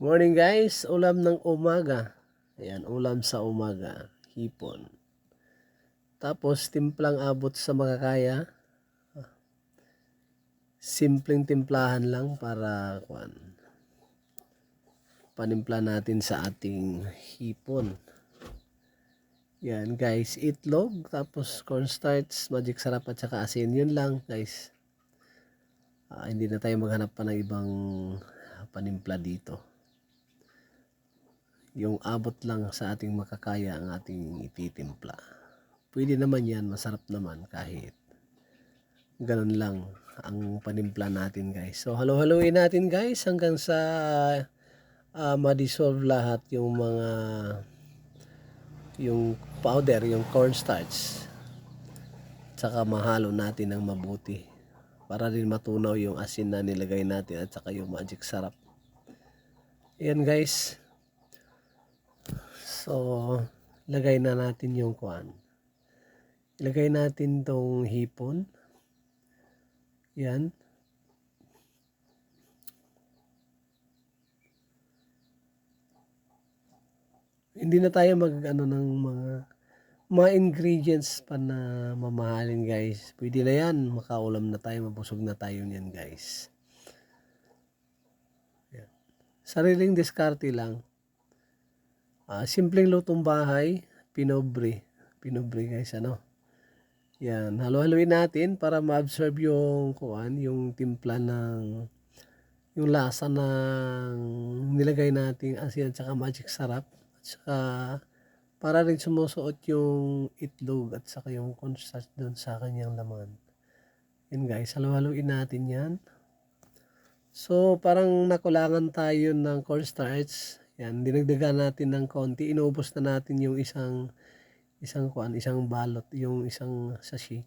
Morning guys, ulam ng umaga. Ayan, ulam sa umaga. Hipon. Tapos, timplang abot sa makakaya. Simpleng timplahan lang para kuan. Panimpla natin sa ating hipon. Yan guys, itlog, tapos cornstarch, magic sarap at saka asin. Yun lang guys. Ah, hindi na tayo maghanap pa ng ibang panimpla dito yung abot lang sa ating makakaya ang ating ititimpla. Pwede naman yan, masarap naman kahit ganun lang ang panimpla natin guys. So halo-haloin natin guys hanggang sa uh, ma-dissolve lahat yung mga yung powder, yung cornstarch. Tsaka mahalo natin ng mabuti para din matunaw yung asin na nilagay natin at saka yung magic sarap. Ayan guys. So, lagay na natin yung kuan. Ilagay natin tong hipon. Yan. Hindi na tayo mag ano ng mga mga ingredients pa na mamahalin guys. Pwede na yan. Makaulam na tayo. Mabusog na tayo niyan guys. Yan. Sariling diskarte lang. Uh, simpleng lutong bahay, pinobre. Pinobre guys, ano. Yan, halo-haloin natin para ma-absorb yung kuan, yung timpla ng yung lasa ng nilagay nating asin at saka magic sarap. At saka para rin sumusuot yung itlog at saka yung cornstarch doon sa kanyang laman. Yan guys, halo-haloin natin yan. So, parang nakulangan tayo ng cornstarch. Yan, dinagdagan natin ng konti. Inubos na natin yung isang isang kuan, isang balot, yung isang sashi.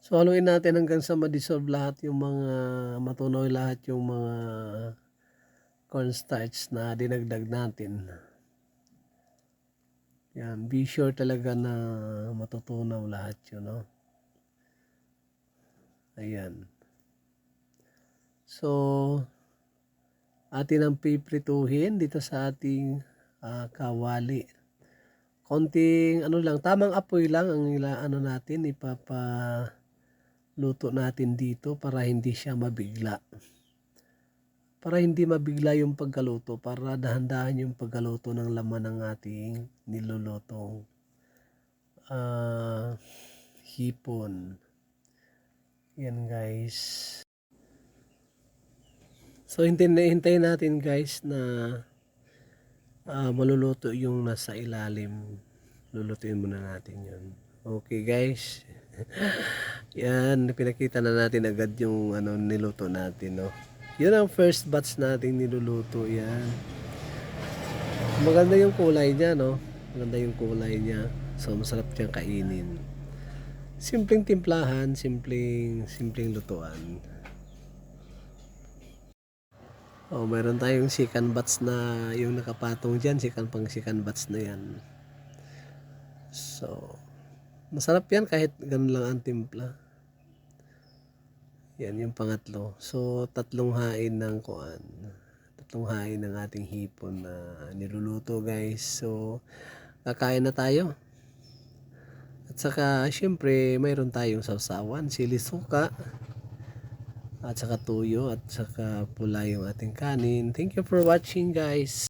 So haluin natin hanggang sa ma-dissolve lahat yung mga matunaw lahat yung mga cornstarch na dinagdag natin. Yan, be sure talaga na matutunaw lahat yun, no? Ayan. So, atin ang piprituhin dito sa ating uh, kawali. Konting ano lang, tamang apoy lang ang ila ano natin ipapa luto natin dito para hindi siya mabigla. Para hindi mabigla yung pagkaluto, para dahan-dahan yung pagkaluto ng laman ng ating nilulutong uh, hipon. Yan guys. So hintayin, natin guys na uh, maluluto yung nasa ilalim. Lulutuin muna natin yun. Okay guys. Yan, pinakita na natin agad yung ano niluto natin, no. Yun ang first batch nating niluluto yan. Maganda yung kulay niya, no. Maganda yung kulay niya. So masarap siyang kainin. Simpleng timplahan, simpleng simpleng lutuan. Oh, meron tayong sikan bats na yung nakapatong diyan, sikan pang sikan bats na yan. So, masarap yan kahit ganun lang ang timpla. Yan yung pangatlo. So, tatlong hain ng kuan. Tatlong hain ng ating hipon na niluluto guys. So, kakain na tayo. At saka, syempre, mayroon tayong sawsawan, sili suka, at saka tuyo at saka pula yung ating kanin. Thank you for watching guys.